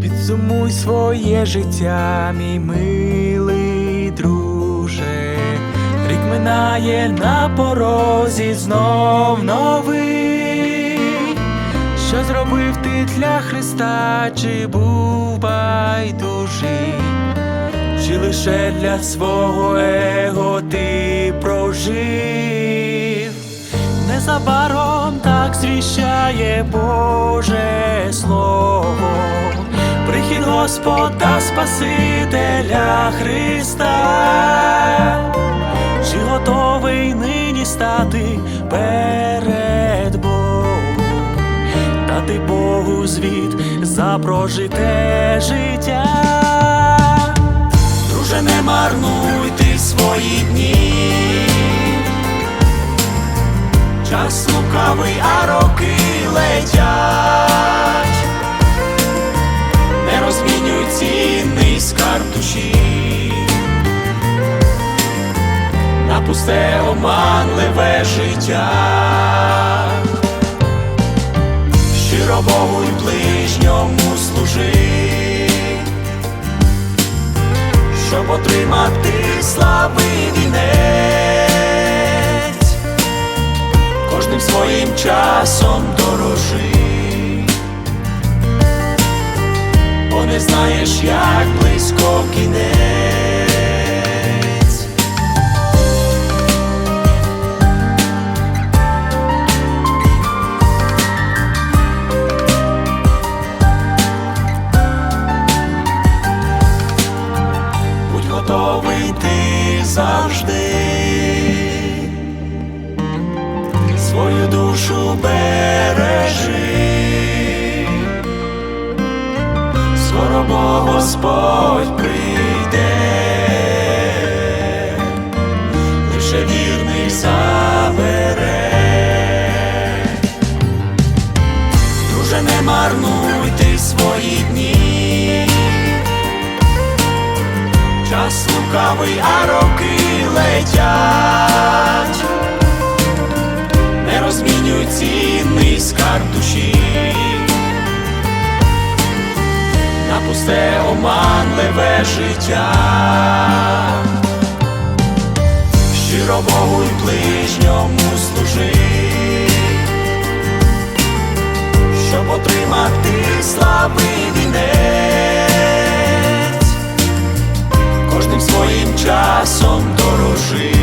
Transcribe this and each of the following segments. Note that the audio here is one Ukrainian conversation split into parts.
Підсумуй своє життя, мій милий друже. Рік минає на порозі знов новий. Що зробив ти для Христа, чи був байдужий, чи лише для свого его ти прожив? Незабаром так звіщає Боже Слово, прихід Господа Спасителя Христа, чи готовий нині стати перед Богом, дати Богу звіт за прожите життя. Час лукавий, а роки летять, не розмінюй цінний скарб душі, на пусте оманливе життя, щиро Богу й ближньому служи, щоб отримати слави вінець часом дорожи, бо не знаєш, як близько кінець. Свою душу бережи, скоро Бог Господь прийде, лише вірний забере, друже, не марнуй ти свої дні, час лукавий, а роки летять цінний скарб душі, на пусте оманливе життя, щиро Богу й ближньому служи, щоб отримати слави вінець, кожним своїм часом дорожи.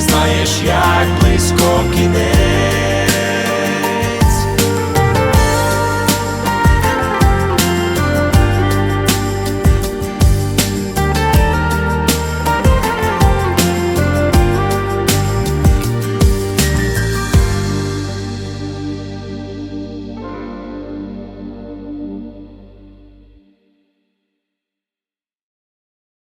Знаєш, як близько кінець.